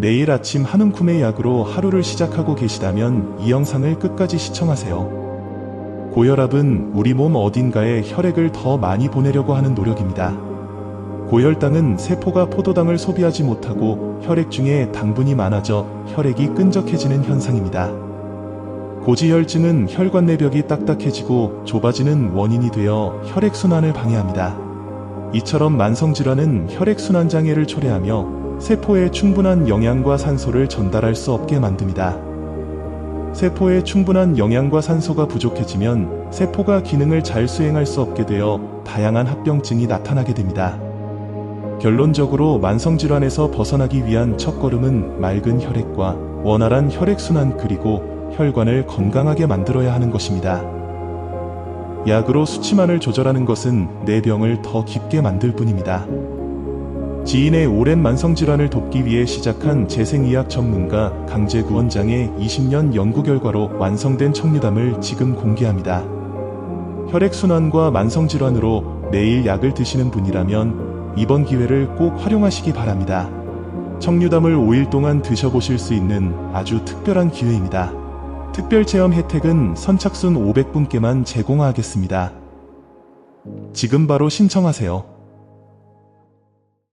내일 아침 한움쿰의 약으로 하루를 시작하고 계시다면 이 영상을 끝까지 시청하세요. 고혈압은 우리 몸 어딘가에 혈액을 더 많이 보내려고 하는 노력입니다. 고혈당은 세포가 포도당을 소비하지 못하고 혈액 중에 당분이 많아져 혈액이 끈적해지는 현상입니다. 고지혈증은 혈관 내벽이 딱딱해지고 좁아지는 원인이 되어 혈액순환을 방해합니다. 이처럼 만성질환은 혈액순환 장애를 초래하며 세포에 충분한 영양과 산소를 전달할 수 없게 만듭니다. 세포에 충분한 영양과 산소가 부족해지면 세포가 기능을 잘 수행할 수 없게 되어 다양한 합병증이 나타나게 됩니다. 결론적으로 만성질환에서 벗어나기 위한 첫걸음은 맑은 혈액과 원활한 혈액순환 그리고 혈관을 건강하게 만들어야 하는 것입니다. 약으로 수치만을 조절하는 것은 내 병을 더 깊게 만들 뿐입니다. 지인의 오랜 만성질환을 돕기 위해 시작한 재생의학 전문가 강재구 원장의 20년 연구 결과로 완성된 청류담을 지금 공개합니다. 혈액순환과 만성질환으로 매일 약을 드시는 분이라면 이번 기회를 꼭 활용하시기 바랍니다. 청류담을 5일 동안 드셔보실 수 있는 아주 특별한 기회입니다. 특별 체험 혜택은 선착순 500분께만 제공하겠습니다. 지금 바로 신청하세요.